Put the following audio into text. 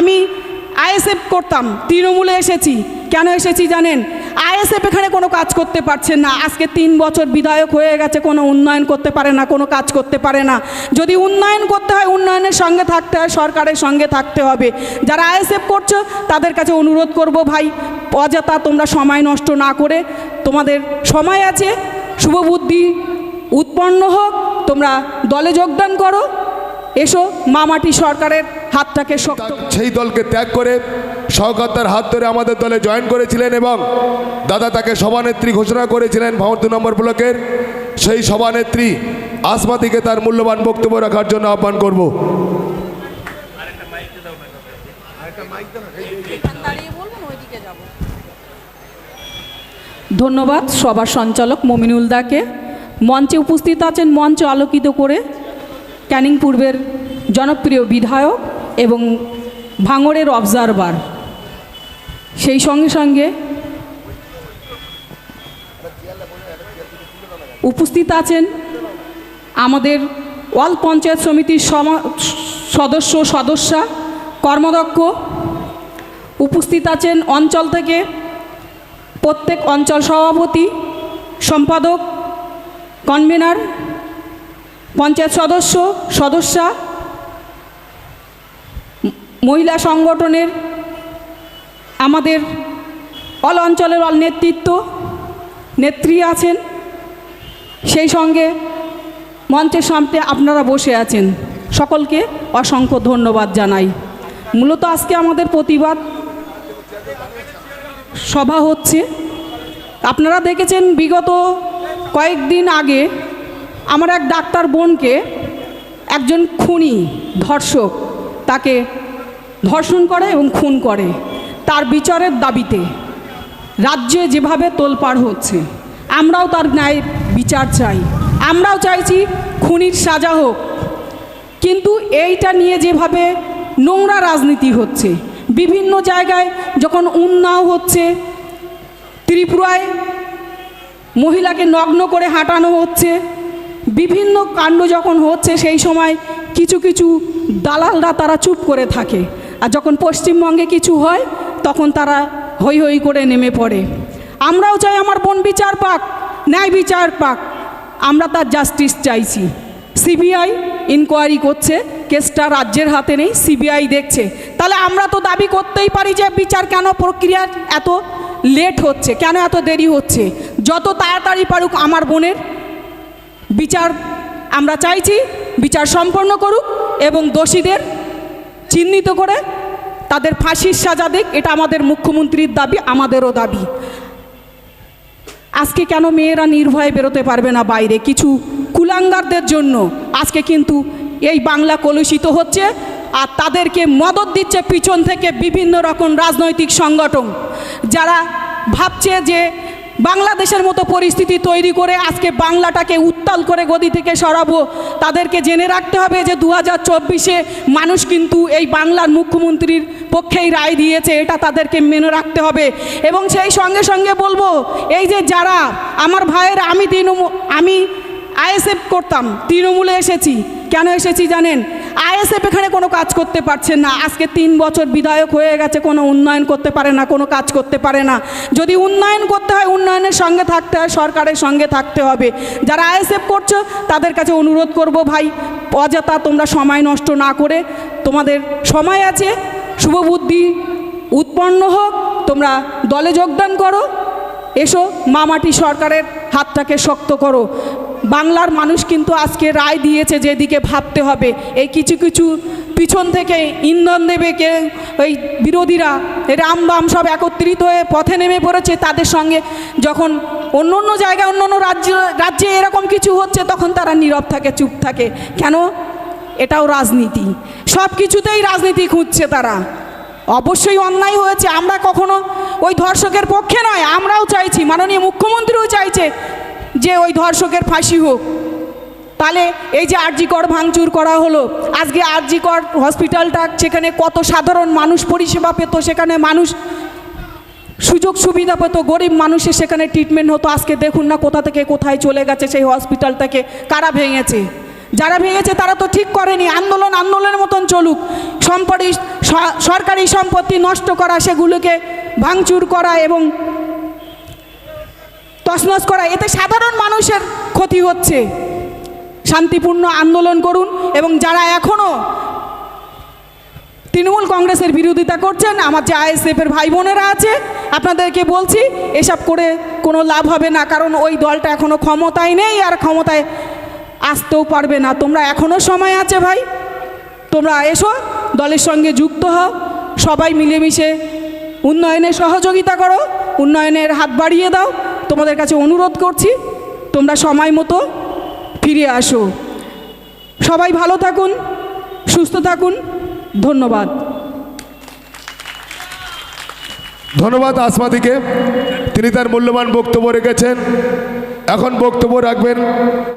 আমি আইএসএফ করতাম, তৃণমূলে এসেছি। কেন এসেছি জানেন? আইএসএফ এখানে কোনো কাজ করতে পারছে না। আজকে তিন বছর বিধায়ক হয়ে গেছে, কোনো উন্নয়ন করতে পারে না, কোনো কাজ করতে পারে না। যদি উন্নয়ন করতে হয়, উন্নয়নের সঙ্গে থাকতে হয়, সরকারের সঙ্গে থাকতে হবে। যারা আইএসএফ করছ, তাদের কাছে অনুরোধ করব ভাই, অযথা তোমরা সময় নষ্ট না করে, তোমাদের সময় আছে শুভবুদ্ধি উৎপন্ন হোক, তোমরা দলে যোগদান করো। এসো, মামাটি সরকারের হাতটাকে শক্ত সেই দলকে ত্যাগ করে সহকর্তার হাত ধরে আমাদের দলে জয়েন করেছিলেন এবং দাদা তাকে সভানেত্রী ঘোষণা করেছিলেন ভাঙর দু নম্বর ব্লকের। সেই সভানেত্রী আসমাতিকে তার মূল্যবান বক্তব্য রাখার জন্য আহ্বান করব। ধন্যবাদ সবার সঞ্চালক মমিনুল দাকে। মঞ্চে উপস্থিত আছেন মঞ্চ আলোকিত করে। ক্যানিং পূর্বের জনপ্রিয় বিধায়ক এবং ভাঙড়ের অবজারভার সেই সঙ্গে সঙ্গে উপস্থিত আছেন আমাদের ওয়াল পঞ্চায়েত সমিতির সমা- সদস্য সদস্যা কর্মদক্ষ উপস্থিত আছেন অঞ্চল থেকে প্রত্যেক অঞ্চল সভাপতি, সম্পাদক কনভেনার পঞ্চায়েত সদস্য, সদস্যা মহিলা সংগঠনের আমাদের অল অঞ্চলের অল নেতৃত্ব, নেত্রী আছেন। সেই সঙ্গে মঞ্চের সামনে আপনারা বসে আছেন। সকলকে অসংখ্য ধন্যবাদ জানাই। মূলত আজকে আমাদের প্রতিবাদ সভা হচ্ছে। আপনারা দেখেছেন বিগত কয়েকদিন আগে আমার এক ডাক্তার বোনকে একজন খুনি, ধর্ষক, তাকে ধর্ষণ করে এবং খুন করে তার বিচারের দাবিতে রাজ্যে যেভাবে তোলপাড় হচ্ছে, আমরাও তার ন্যায় বিচার চাই। আমরাও চাইছি খুনির সাজা হোক। কিন্তু এইটা নিয়ে যেভাবে নোংরা রাজনীতি হচ্ছে, বিভিন্ন জায়গায় যখন উন্নাও হচ্ছে, ত্রিপুরায় মহিলাকে নগ্ন করে হাঁটানো হচ্ছে, বিভিন্ন কাণ্ড যখন হচ্ছে সেই সময় কিছু কিছু দালালরা তারা চুপ করে থাকে। আর যখন পশ্চিমবঙ্গে কিছু হয়, তখন তারা হই হই করে নেমে পড়ে। আমরাও চাই আমার বোন বিচার পাক, ন্যায় বিচার পাক। আমরা তার জাস্টিস চাইছি। সিবিআই ইনকোয়ারি করছে, কেসটা রাজ্যের হাতে নেই সিবিআই দেখছে। তাহলে আমরা তো দাবি করতেই পারি যে বিচার কেন প্রক্রিয়া এত লেট হচ্ছে, কেন এত দেরি হচ্ছে? যত তাড়াতাড়ি পারুক আমার বোনের বিচার আমরা চাইছি, বিচার সম্পন্ন করুক এবং দোষীদের চিহ্নিত করে তাদের ফাঁসির সাজা দিক, এটা আমাদের মুখ্যমন্ত্রীর দাবি, আমাদেরও দাবি। আজকে কেন মেয়েরা নির্ভয়ে বেরোতে পারবে না বাইরে? কিছু কুলাঙ্গারদের জন্য আজকে কিন্তু এই বাংলা কলুষিত হচ্ছে, আর তাদেরকে মদত দিচ্ছে পিছন থেকে বিভিন্ন রকম রাজনৈতিক সংগঠন। যারা ভাবছে যে বাংলাদেশের মতো পরিস্থিতি তৈরি করে আজকে বাংলাটাকে উত্তাল করে গদি থেকে সরাবো, তাদেরকে জেনে রাখতে হবে যে দু হাজার চব্বিশে মানুষ কিন্তু এই বাংলার মুখ্যমন্ত্রীর পক্ষেই রায় দিয়েছে, এটা তাদেরকে মেনে রাখতে হবে। এবং সেই সঙ্গে সঙ্গে বলব, এই যে যারা আমার ভাইয়ের, আমি তৃণমূল, আমি আইএসএফ করতাম, তৃণমূলে এসেছি। কেন এসেছি জানেন? আইএসএফ এখানে কোনো কাজ করতে পারছে না। আজকে তিন বছর বিধায়ক হয়ে গেছে, কোনো উন্নয়ন করতে পারে না, কোনো কাজ করতে পারে না। যদি উন্নয়ন করতে হয়, উন্নয়নের সঙ্গে থাকতে হয়, সরকারের সঙ্গে থাকতে হবে। যারা আইএসএফ করছ, তাদের কাছে অনুরোধ করব ভাই, অযথা তোমরা সময় নষ্ট না করে, তোমাদের সময় আছে শুভবুদ্ধি উৎপন্ন হোক, তোমরা দলে যোগদান করো, এসো মামাটি সরকারের হাতটাকে শক্ত করো। বাংলার মানুষ কিন্তু আজকে রায় দিয়েছে যেদিকে ভাবতে হবে। এই কিছু কিছু পিছন থেকে ইন্ধন দেবে কে ওই বিরোধীরা রাম বাম সব একত্রিত হয়ে পথে নেমে পড়েছে তাদের সঙ্গে। যখন অন্য অন্য জায়গায়, অন্য অন্য রাজ্য, রাজ্যে এরকম কিছু হচ্ছে, তখন তারা নীরব থাকে, চুপ থাকে। কেন? এটাও রাজনীতি। সব কিছুতেই রাজনীতি খুঁজছে তারা। অবশ্যই অন্যায় হয়েছে। আমরা কখনো ওই ধর্ষকের পক্ষে নয়, আমরাও চাইছি, মাননীয় মুখ্যমন্ত্রীও চাইছে যে ওই ধর্ষকের ফাঁসি হোক। তাহলে এই যে আরজিকর ভাঙচুর করা হলো, আজকে আরজিকর হসপিটালটা সেখানে কত সাধারণ মানুষ পরিষেবা পেত, সেখানে মানুষ সুযোগ সুবিধা পেত, গরিব মানুষের সেখানে ট্রিটমেন্ট হতো। আজকে দেখুন না কোথা থেকে কোথায় চলে গেছে সেই হসপিটালটাকে, কারা ভেঙেছে? যারা ভেঙেছে তারা তো ঠিক করেনি, আন্দোলন আন্দোলনের মতন চলুক। সম্পত্তি সরকারি সম্পত্তি নষ্ট করা, সেগুলোকে ভাঙচুর করা এবং তছনছ করা। এতে সাধারণ মানুষের ক্ষতি হচ্ছে। শান্তিপূর্ণ আন্দোলন করুন এবং যারা এখনও তৃণমূল কংগ্রেসের বিরোধিতা করছেন, আমার যে আইএসএফের ভাই বোনেরা আছে, আপনাদেরকে বলছি, এসব করে কোনো লাভ হবে না, কারণ ওই দলটা এখনও ক্ষমতায় নেই আর ক্ষমতায় আসতেও পারবে না। তোমরা এখনও সময় আছে ভাই। তোমরা এসো, দলের সঙ্গে যুক্ত হও, সবাই মিলেমিশে উন্নয়নে সহযোগিতা করো, উন্নয়নের হাত বাড়িয়ে দাও। তোমাদের কাছে অনুরোধ করছি, তোমরা সময় মতো ফিরে আসো। সবাই ভালো থাকুন, সুস্থ থাকুন, ধন্যবাদ। ধন্যবাদ আসমাদিকে তিনি তার মূল্যবান বক্তব্য রেখেছেন। এখন বক্তব্য রাখবেন